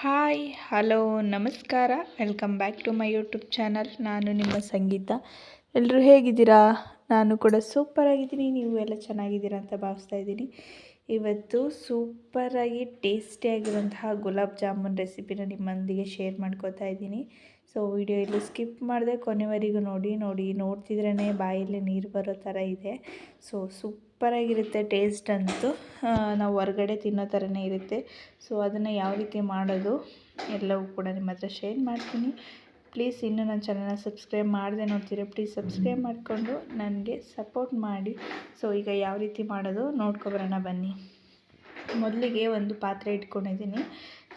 Hi, hello, ನಮಸ್ಕಾರ. Welcome back to my YouTube channel. ನಾನು ನಿಮ್ಮ ಸಂಗೀತ. ಎಲ್ಲರೂ ಹೇಗಿದ್ದೀರಾ? ನಾನು ಕೂಡ ಸೂಪರಾಗಿದ್ದೀನಿ. ನೀವು ಎಲ್ಲ ಚೆನ್ನಾಗಿದ್ದೀರಾ ಅಂತ ಭಾವಿಸ್ತಾ ಇದ್ದೀನಿ. ಇವತ್ತು ಸೂಪರಾಗಿ ಟೇಸ್ಟಿಯಾಗಿರುವಂತಹ ಗುಲಾಬ್ ಜಾಮೂನ್ ರೆಸಿಪಿನ ನಿಮ್ಮೊಂದಿಗೆ ಶೇರ್ ಮಾಡ್ಕೋತಾ ಇದ್ದೀನಿ. ಸೊ ವಿಡಿಯೋ ಇಲ್ಲಿ ಸ್ಕಿಪ್ ಮಾಡಿದೆ ಕೊನೆವರೆಗೂ ನೋಡಿ ನೋಡಿ ನೋಡ್ತಿದ್ರೇ ಬಾಯಲ್ಲಿ ನೀರು ಬರೋ ಥರ ಇದೆ. ಸೊ ಸೂಪರಾಗಿರುತ್ತೆ, ಟೇಸ್ಟ್ ಅಂತೂ. ನಾವು ಹೊರಗಡೆ ತಿನ್ನೋ ಥರನೇ ಇರುತ್ತೆ. ಸೊ ಅದನ್ನು ಯಾವ ರೀತಿ ಮಾಡೋದು ಎಲ್ಲವೂ ಕೂಡ ನಿಮ್ಮ ಹತ್ರ ಶೇರ್ ಮಾಡ್ತೀನಿ. ಪ್ಲೀಸ್ ಇನ್ನೂ ನನ್ನ ಚಾನಲ್ನ ಸಬ್ಸ್ಕ್ರೈಬ್ ಮಾಡಿದೆ ನೋಡ್ತೀರಾ, ಪ್ಲೀಸ್ ಸಬ್ಸ್ಕ್ರೈಬ್ ಮಾಡಿಕೊಂಡು ನನಗೆ ಸಪೋರ್ಟ್ ಮಾಡಿ. ಸೊ ಈಗ ಯಾವ ರೀತಿ ಮಾಡೋದು ನೋಡ್ಕೊಬರೋಣ ಬನ್ನಿ. ಮೊದಲಿಗೆ ಒಂದು ಪಾತ್ರೆ ಇಟ್ಕೊಂಡಿದ್ದೀನಿ.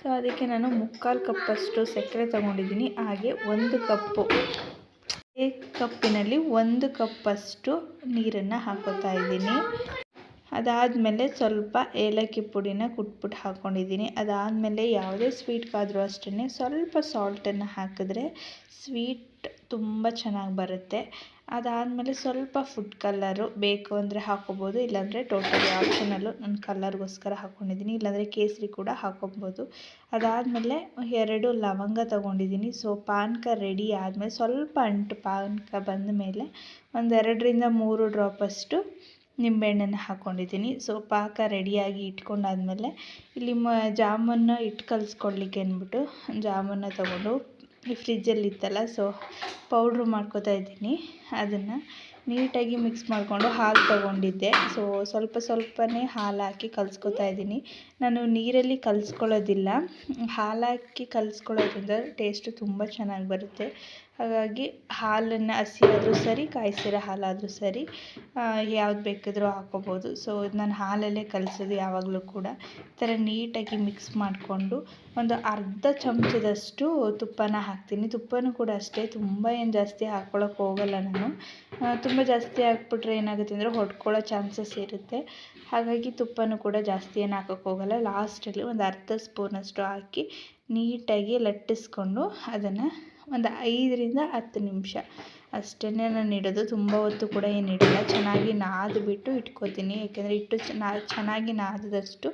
ಸೊ ಅದಕ್ಕೆ ನಾನು ಮುಕ್ಕಾಲು ಕಪ್ಪಷ್ಟು ಸಕ್ಕರೆ ತೊಗೊಂಡಿದ್ದೀನಿ. ಹಾಗೆ ಒಂದು ಕಪ್ಪು. ಕಪ್ಪಿನಲ್ಲಿ ಒಂದು ಕಪ್ಪಷ್ಟು ನೀರನ್ನು ಹಾಕೋತಾ ಇದ್ದೀನಿ. ಅದಾದಮೇಲೆ ಸ್ವಲ್ಪ ಏಲಕ್ಕಿ ಪುಡಿನ ಕುಟ್ಬಿಟ್ಟು ಹಾಕ್ಕೊಂಡಿದ್ದೀನಿ ಅದಾದಮೇಲೆ ಯಾವುದೇ ಸ್ವೀಟ್ಗಾದರೂ ಅಷ್ಟೇ ಸ್ವಲ್ಪ ಸಾಲ್ಟನ್ನು ಹಾಕಿದ್ರೆ ಸ್ವೀಟ್ ತುಂಬ ಚೆನ್ನಾಗಿ ಬರುತ್ತೆ. ಅದಾದಮೇಲೆ ಸ್ವಲ್ಪ ಫುಡ್ ಕಲ್ಲರು ಬೇಕು ಅಂದರೆ ಹಾಕ್ಕೊಬೋದು ಇಲ್ಲಾಂದರೆ ಟೋಟಲಿ ಆಪ್ಷನಲ್ಲು ನಾನು ಕಲ್ಲರ್ಗೋಸ್ಕರ ಹಾಕ್ಕೊಂಡಿದ್ದೀನಿ ಇಲ್ಲಾಂದರೆ ಕೇಸರಿ ಕೂಡ ಹಾಕ್ಕೊಬೋದು ಅದಾದಮೇಲೆ ಎರಡು ಲವಂಗ ತೊಗೊಂಡಿದ್ದೀನಿ. ಸೊ ಪಾನಕ ರೆಡಿ ಆದಮೇಲೆ ಸ್ವಲ್ಪ ಅಂಟು ಪಾನಕ ಬಂದ ಮೇಲೆ ಒಂದೆರಡರಿಂದ ಮೂರು ಡ್ರಾಪಷ್ಟು ನಿಂಬೆಹಣ್ಣನ್ನು ಹಾಕ್ಕೊಂಡಿದ್ದೀನಿ ಸೊ ಪಾಕ ರೆಡಿಯಾಗಿ ಇಟ್ಕೊಂಡಾದ್ಮೇಲೆ ಇಲ್ಲಿ ಮ ಜಾಮೂನ್ನ ಇಟ್ಟು ಕಲಿಸ್ಕೊಳ್ಲಿಕ್ಕೆ ಅಂದ್ಬಿಟ್ಟು ಜಾಮೂನ ತೊಗೊಂಡು ಫ್ರಿಜ್ಜಲ್ಲಿ ಇತ್ತಲ್ಲ ಸೊ ಪೌಡ್ರು ಮಾಡ್ಕೋತಾ ಇದ್ದೀನಿ. ಅದನ್ನು ನೀಟಾಗಿ ಮಿಕ್ಸ್ ಮಾಡಿಕೊಂಡು ಹಾಲು ತೊಗೊಂಡಿದ್ದೆ. ಸೊ ಸ್ವಲ್ಪ ಸ್ವಲ್ಪನೇ ಹಾಲು ಹಾಕಿ ಕಲಿಸ್ಕೊತಾ ಇದ್ದೀನಿ. ನಾನು ನೀರಲ್ಲಿ ಕಲಿಸ್ಕೊಳ್ಳೋದಿಲ್ಲ. ಹಾಲು ಹಾಕಿ ಕಲಿಸ್ಕೊಳ್ಳೋದ್ರಿಂದ ಟೇಸ್ಟು ತುಂಬ ಚೆನ್ನಾಗಿ ಬರುತ್ತೆ. ಹಾಗಾಗಿ ಹಾಲನ್ನು ಹಸಿ ಆದರೂ ಸರಿ, ಕಾಯಿಸಿರೋ ಹಾಲಾದರೂ ಸರಿ ಯಾವ್ದು ಬೇಕಿದ್ರೂ ಹಾಕ್ಕೊಬೋದು. ಸೊ ನಾನು ಹಾಲಲ್ಲೇ ಕಲಸೋದು ಯಾವಾಗಲೂ ಕೂಡ. ಈ ಥರ ನೀಟಾಗಿ ಮಿಕ್ಸ್ ಮಾಡಿಕೊಂಡು ಒಂದು ಅರ್ಧ ಚಮಚದಷ್ಟು ತುಪ್ಪನ ಹಾಕ್ತೀನಿ. ತುಪ್ಪನೂ ಕೂಡ ಅಷ್ಟೇ. ತುಂಬ ಏನು ಜಾಸ್ತಿ ಹಾಕ್ಕೊಳಕ್ಕೆ ಹೋಗಲ್ಲ ನಾನು. ತುಂಬ ಜಾಸ್ತಿ ಹಾಕ್ಬಿಟ್ರೆ ಏನಾಗುತ್ತೆ ಅಂದರೆ ಹೊಡ್ಕೊಳ್ಳೋ ಚಾನ್ಸಸ್ ಇರುತ್ತೆ. ಹಾಗಾಗಿ ತುಪ್ಪನೂ ಕೂಡ ಜಾಸ್ತಿ ಏನು ಹಾಕೋಕ್ಕೆ ಹೋಗಲ್ಲ. ಲಾಸ್ಟಲ್ಲಿ ಒಂದು ಅರ್ಧ ಸ್ಪೂನಷ್ಟು ಹಾಕಿ ನೀಟಾಗಿ ಲಟ್ಟಿಸ್ಕೊಂಡು ಅದನ್ನು ಒಂದು ಐದರಿಂದ ಹತ್ತು ನಿಮಿಷ ಅಷ್ಟೇ ನಾನು ಇಡೋದು. ತುಂಬ ಹೊತ್ತು ಕೂಡ ಏನು ಇಡಲ್ಲ. ಚೆನ್ನಾಗಿ ನಾದ್ಬಿಟ್ಟು ಇಟ್ಕೋತೀನಿ. ಯಾಕೆಂದರೆ ಇಟ್ಟು ಚೆನ್ನ ಚೆನ್ನಾಗಿ ನಾದಿದಷ್ಟು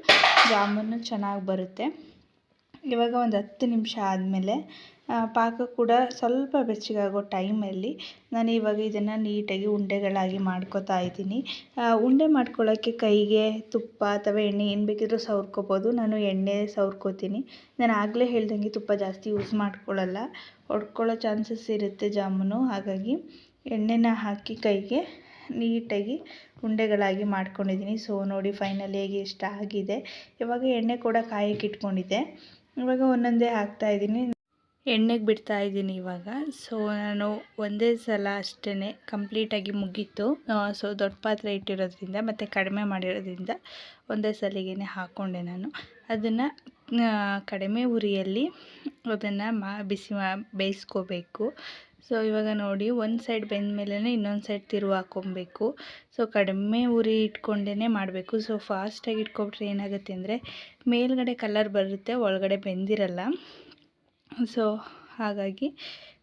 ಜಾಮೂನು ಚೆನ್ನಾಗಿ ಬರುತ್ತೆ. ಇವಾಗ ಒಂದು ಹತ್ತು ನಿಮಿಷ ಆದಮೇಲೆ ಪಾಕ ಕೂಡ ಸ್ವಲ್ಪ ಬೆಚ್ಚಗಾಗೋ ಟೈಮಲ್ಲಿ ನಾನು ಇವಾಗ ಇದನ್ನು ನೀಟಾಗಿ ಉಂಡೆಗಳಾಗಿ ಮಾಡ್ಕೊತಾ ಇದ್ದೀನಿ. ಉಂಡೆ ಮಾಡ್ಕೊಳ್ಳೋಕ್ಕೆ ಕೈಗೆ ತುಪ್ಪ ಅಥವಾ ಎಣ್ಣೆ ಏನು ಬೇಕಿದ್ರೂ ಸವ್ರ್ಕೊಬೋದು. ನಾನು ಎಣ್ಣೆ ಸವ್ರ್ಕೊತೀನಿ. ನಾನು ಆಗಲೇ ಹೇಳ್ದಂಗೆ ತುಪ್ಪ ಜಾಸ್ತಿ ಯೂಸ್ ಮಾಡ್ಕೊಳ್ಳಲ್ಲ ಹೊಡ್ಕೊಳ್ಳೋ ಚಾನ್ಸಸ್ ಇರುತ್ತೆ ಜಾಮೂನು. ಹಾಗಾಗಿ ಎಣ್ಣೆನ ಹಾಕಿ ಕೈಗೆ ನೀಟಾಗಿ ಉಂಡೆಗಳಾಗಿ ಮಾಡ್ಕೊಂಡಿದ್ದೀನಿ. ಸೊ, ನೋಡಿ ಫೈನಲಿ ಹೇಗೆ ಇಷ್ಟ ಆಗಿದೆ. ಇವಾಗ ಎಣ್ಣೆ ಕೂಡ ಕಾಯಕ್ಕೆ ಇಟ್ಕೊಂಡಿದ್ದೆ. ಇವಾಗ ಒಂದೊಂದೇ ಹಾಕ್ತಾಯಿದ್ದೀನಿ ಎಣ್ಣೆಗೆ ಬಿಡ್ತಾ ಇದ್ದೀನಿ ಇವಾಗ. ಸೊ ನಾನು ಒಂದೇ ಸಲ ಅಷ್ಟೇ ಕಂಪ್ಲೀಟಾಗಿ ಮುಗೀತು. ಸೊ ದೊಡ್ಡ ಪಾತ್ರೆ ಇಟ್ಟಿರೋದ್ರಿಂದ ಮತ್ತು ಕಡಿಮೆ ಮಾಡಿರೋದ್ರಿಂದ ಒಂದೇ ಸಲಿಗೆ ಹಾಕ್ಕೊಂಡೆ ನಾನು. ಅದನ್ನು ಕಡಿಮೆ ಉರಿಯಲ್ಲಿ ಅದನ್ನು ಮಾ, ಬಿಸಿ ಮಾ, ಬೇಯಿಸ್ಕೋಬೇಕು. ಸೊ ಇವಾಗ ನೋಡಿ ಒಂದು ಸೈಡ್ ಬೆಂದ ಮೇಲೆ ಇನ್ನೊಂದು ಸೈಡ್ ತಿರುವು ಹಾಕ್ಕೊಬೇಕು ಸೊ ಕಡಿಮೆ ಉರಿ ಇಟ್ಕೊಂಡೇ ಮಾಡಬೇಕು. ಸೊ ಫಾಸ್ಟಾಗಿ ಇಟ್ಕೊಬಿಟ್ರೆ ಏನಾಗುತ್ತೆ ಅಂದರೆ ಮೇಲ್ಗಡೆ ಕಲರ್ ಬರುತ್ತೆ, ಒಳಗಡೆ ಬೆಂದಿರಲ್ಲ. ಸೊ ಹಾಗಾಗಿ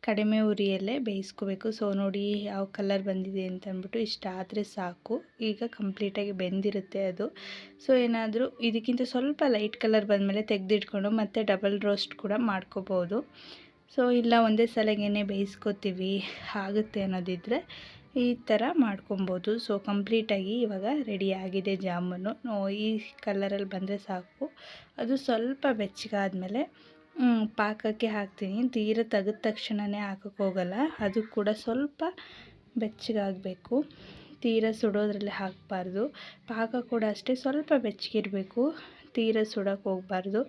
ಕಡಿಮೆ ಉರಿಯಲ್ಲೇ ಬೇಯಿಸ್ಕೋಬೇಕು. ಸೊ ನೋಡಿ ಯಾವ ಕಲರ್ ಬಂದಿದೆ ಅಂತ ಅಂದ್ಬಿಟ್ಟು ಇಷ್ಟ ಆದರೆ ಸಾಕು. ಈಗ ಕಂಪ್ಲೀಟಾಗಿ ಬೆಂದಿರುತ್ತೆ ಅದು. ಸೊ ಏನಾದರೂ ಇದಕ್ಕಿಂತ ಸ್ವಲ್ಪ ಲೈಟ್ ಕಲರ್ ಬಂದಮೇಲೆ ತೆಗೆದಿಟ್ಕೊಂಡು ಮತ್ತೆ ಡಬಲ್ ರೋಸ್ಟ್ ಕೂಡ ಮಾಡ್ಕೋಬೋದು. ಸೊ ಇಲ್ಲ, ಒಂದೇ ಸಲಗೇನೆ ಬೇಯಿಸ್ಕೋತೀವಿ. ಆಗುತ್ತೆ ಅನ್ನೋದಿದ್ದರೆ ಈ ಥರ ಮಾಡ್ಕೊಬೋದು. ಸೊ ಕಂಪ್ಲೀಟಾಗಿ ಇವಾಗ ರೆಡಿ ಆಗಿದೆ ಜಾಮೂನು. ಈ ಕಲರಲ್ಲಿ ಬಂದರೆ ಸಾಕು. ಅದು ಸ್ವಲ್ಪ ಬೆಚ್ಚಗಾದ್ಮೇಲೆ ಪಾಕಕ್ಕೆ ಹಾಕ್ತೀನಿ. ತೀರ ತೆಗೆದ ತಕ್ಷಣವೇ ಹಾಕೋಕೆ ಹೋಗಲ್ಲ. ಅದು ಕೂಡ ಸ್ವಲ್ಪ ಬೆಚ್ಚಗಾಗಬೇಕು. ತೀರ ಸುಡೋದ್ರಲ್ಲಿ ಹಾಕಬಾರ್ದು. ಪಾಕ ಕೂಡ ಅಷ್ಟೇ ಸ್ವಲ್ಪ ಬೆಚ್ಚಗಿರಬೇಕು. ತೀರ ಸುಡೋಕ್ಕೆ ಹೋಗಬಾರ್ದು.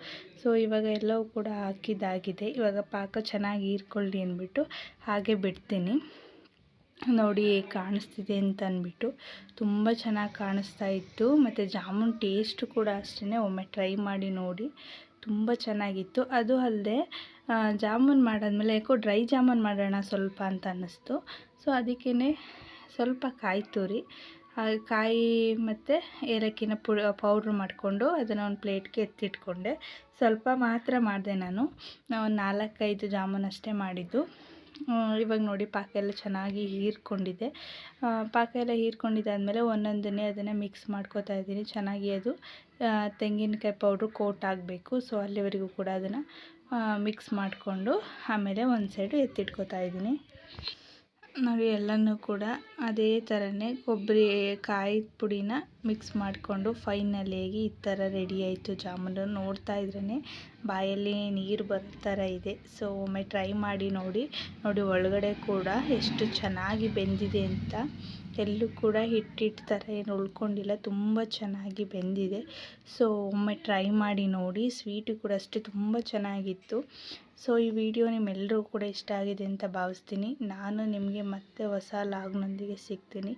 ಸೊ ಇವಾಗ ಎಲ್ಲವೂ ಕೂಡ ಹಾಕಿದ್ದಾಗಿದೆ. ಇವಾಗ ಪಾಕ ಚೆನ್ನಾಗಿ ಹೀರ್ಕೊಳ್ಳಿ ಅಂದ್ಬಿಟ್ಟು ಹಾಗೆ ಬಿಡ್ತೀನಿ. ನೋಡಿ ಕಾಣಿಸ್ತಿದೆ ಅಂತ ಅಂದ್ಬಿಟ್ಟು. ತುಂಬ ಚೆನ್ನಾಗಿ ಕಾಣಿಸ್ತಾ ಇತ್ತು. ಮತ್ತು ಜಾಮೂನ್ ಟೇಸ್ಟ್ ಕೂಡ ಅಷ್ಟೇ ಒಮ್ಮೆ ಟ್ರೈ ಮಾಡಿ ನೋಡಿ. ತುಂಬ ಚೆನ್ನಾಗಿತ್ತು. ಅದು ಅಲ್ಲದೆ ಜಾಮೂನ್ ಮಾಡಾದ್ಮೇಲೆ ಯಾಕೋ ಡ್ರೈ ಜಾಮೂನ್ ಮಾಡೋಣ ಸ್ವಲ್ಪ ಅಂತ ಅನ್ನಿಸ್ತು. ಸೊ ಅದಕ್ಕೇ ಸ್ವಲ್ಪ ಕಾಯಿ ತುರಿ ಕಾಯಿ ಮತ್ತು ಏಲಕ್ಕಿನ ಪುಡಿ ಪೌಡ್ರ್ ಮಾಡಿಕೊಂಡು ಅದನ್ನು ಒಂದು ಪ್ಲೇಟ್ಗೆ ಎತ್ತಿಟ್ಕೊಂಡೆ. ಸ್ವಲ್ಪ ಮಾತ್ರ ಮಾಡಿದೆ ನಾನು. ಒಂದು ನಾಲ್ಕೈದು ಜಾಮೂನ್ ಅಷ್ಟೇ ಮಾಡಿದ್ದು. ಇವಾಗ ನೋಡಿ ಪಾಕ ಎಲ್ಲ ಚೆನ್ನಾಗಿ ಹೀರ್ಕೊಂಡಿದೆ. ಪಾಕ ಎಲ್ಲ ಹೀರ್ಕೊಂಡಿದ್ದಾದಮೇಲೆ ಒಂದೊಂದನ್ನೇ ಅದನ್ನು ಮಿಕ್ಸ್ ಮಾಡ್ಕೋತಾ ಇದ್ದೀನಿ. ಚೆನ್ನಾಗಿ ಅದು ತೆಂಗಿನಕಾಯಿ ಪೌಡ್ರು ಕೋಟ್ ಆಗಬೇಕು. ಸೊ ಅಲ್ಲಿವರೆಗೂ ಕೂಡ ಅದನ್ನು ಮಿಕ್ಸ್ ಮಾಡಿಕೊಂಡು ಆಮೇಲೆ ಒಂದು ಸೈಡು ಎತ್ತಿಟ್ಕೋತಾ ಇದ್ದೀನಿ. ನಾವು ಎಲ್ಲನೂ ಕೂಡ ಅದೇ ಥರನೇ ಕೊಬ್ಬರಿ, ಕಾಯಿ ಪುಡಿನ ಮಿಕ್ಸ್ ಮಾಡಿಕೊಂಡು ಫೈನಲಿಯಾಗಿ ಈ ಥರ ರೆಡಿ ಆಯಿತು. ಜಾಮೂನು ನೋಡ್ತಾ ಇದ್ರೇ ಬಾಯಲ್ಲಿ ನೀರು ಬರೋ ಥರ ಇದೆ. ಸೊ ಒಮ್ಮೆ ಟ್ರೈ ಮಾಡಿ ನೋಡಿ ನೋಡಿ ಒಳಗಡೆ ಕೂಡ ಎಷ್ಟು ಚೆನ್ನಾಗಿ ಬೆಂದಿದೆ ಅಂತ. ಎಲ್ಲೂ ಕೂಡ ಹಿಟ್ಟಿಟ್ಟು ಥರ ಏನು ಉಳ್ಕೊಂಡಿಲ್ಲ, ತುಂಬ ಚೆನ್ನಾಗಿ ಬೆಂದಿದೆ. ಸೊ ಒಮ್ಮೆ ಟ್ರೈ ಮಾಡಿ ನೋಡಿ ಸ್ವೀಟು ಕೂಡ ಅಷ್ಟೇ ತುಂಬ ಚೆನ್ನಾಗಿತ್ತು. ಸೊ ಈ ವಿಡಿಯೋ ನಿಮ್ಮೆಲ್ಲರೂ ಕೂಡ ಇಷ್ಟ ಆಗಿದೆ ಅಂತ ಭಾವಿಸ್ತೀನಿ. ನಾನು ನಿಮಗೆ ಮತ್ತೆ ಹೊಸ ಲಾಗ್ನೊಂದಿಗೆ ಸಿಗ್ತೀನಿ.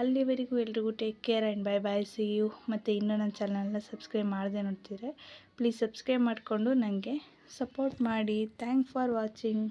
ಅಲ್ಲಿವರೆಗೂ ಎಲ್ರಿಗೂ take care and bye bye see you ಮತ್ತು ಇನ್ನೂ ನನ್ನ ಚಾನಲ್ನ ಸಬ್ಸ್ಕ್ರೈಬ್ ಮಾಡದೆ ನೋಡ್ತಿದ್ರೆ ಪ್ಲೀಸ್ ಸಬ್ಸ್ಕ್ರೈಬ್ ಮಾಡಿಕೊಂಡು ನನಗೆ ಸಪೋರ್ಟ್ ಮಾಡಿ. Thank for watching